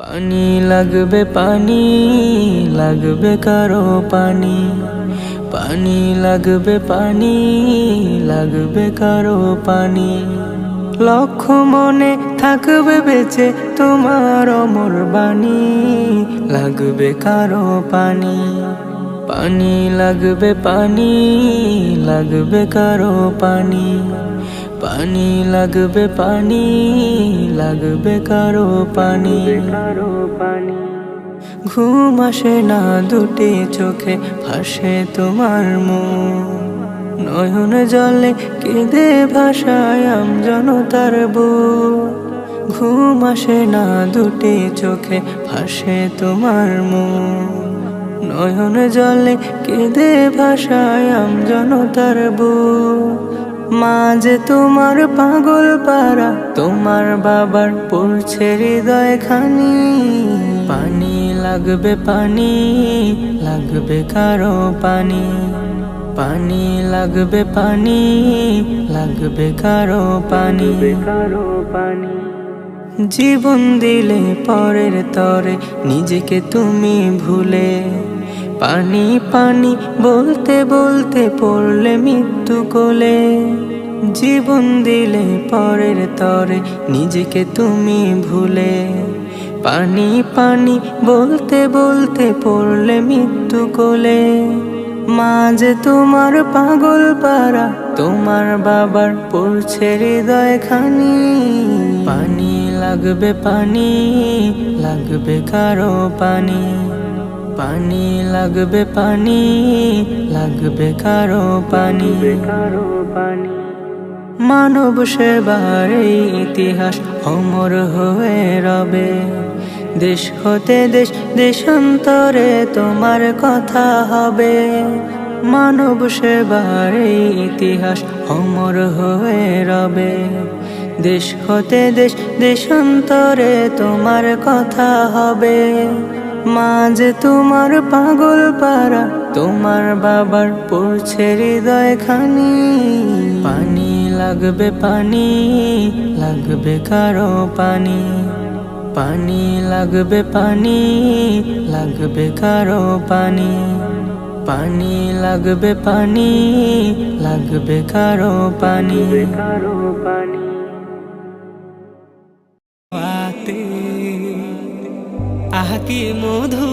পানি লাগবে পানি লাগবে কারও পানি পানি লাগবে পানি লাগবে কারও পানি লক্ষ মনে থাকবে বেঁচে তোমার অমর বাণী লাগবে কারও পানি পানি লাগবে পানি লাগবে কারও পানি পানি লাগবে পানি লাগবে কারও পানি কারও পানি ঘুম আসে না দুটি চোখে ভাসে তোমার মুখ নয়ন জলে কেঁদে ভাষায় আম জনতার বুক ঘুম আসে না দুটি চোখে ভাসে তোমার মুখ নয়ন জলে কেঁদে ভাষায় আম জনতার বুক মাঝে তোমার পাগল পারা তোমার বাবার পড়ছে হৃদয় খানি। পানি লাগবে পানি লাগবে কারও পানি। পানি লাগবে পানি লাগবে কারও পানি। কারও পানি। জীবন দিলে পরের তরে নিজেকে তুমি ভুলে পানি পানি বলতে বলতে পড়লে মৃত্যু কোলে। জীবন দিলে পরের তরে নিজেকে তুমি ভুলে। পানি পানি বলতে বলতে পড়লে মৃত্যু কোলে। মাঝে তোমার পাগল পারা তোমার বাবার পড়ছে হৃদয় খানি। পানি লাগবে পানি, লাগবে কারও পানি। পানি লাগবে পানি লাগবে কারও পানি। কারও পানি। মানব সেবার ইতিহাস অমর হয়ে রবে। দেশ হতে দেশ দেশান্তরে তোমার কথা হবে। মানব সেবার ইতিহাস অমর হয়ে রবে। দেশ হতে দেশ দেশান্তরে তোমার কথা হবে। মাঝে তোমার পাগল পারা তোমার বাবার পড়ছে হৃদয় খানি। পানি লাগবে পানি, লাগবে কারও পানি। পানি লাগবে পানি, লাগবে কারও পানি। পানি লাগবে পানি, লাগবে কারও পানি কারও পানি। কি মধু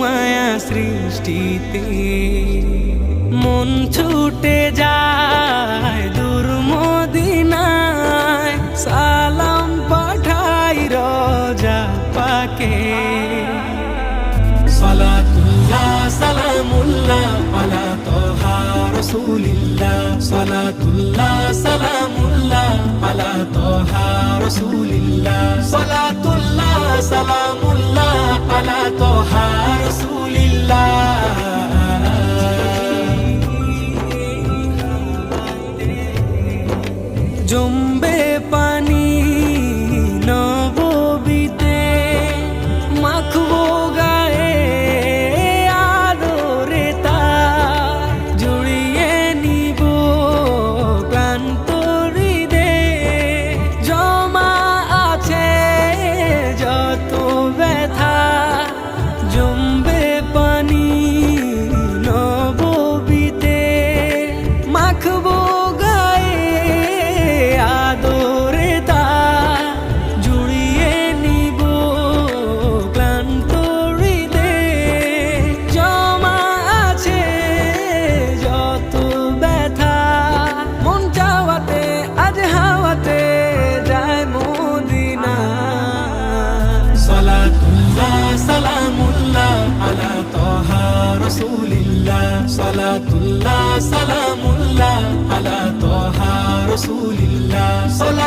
মায়া সৃষ্টিতে? মন ছুটে যায় দূর মদিনায়, সালাম পাঠাই রোজা পাকে। সালাতুল্লাহ, সালামুল্লাহ, আলা তোহা রসুলিল্লাহ। সালাতুল্লাহ, সালামুল্লাহ, আলা তোহা রসুলিল্লাহ। সালাতুল্লাহ জম্বে পানি রসুলিল্লাহ সালাতুল্লাহ সালামুল্লাহ আলা তোহা রসুলিল্লাহ সালাতুল্লাহ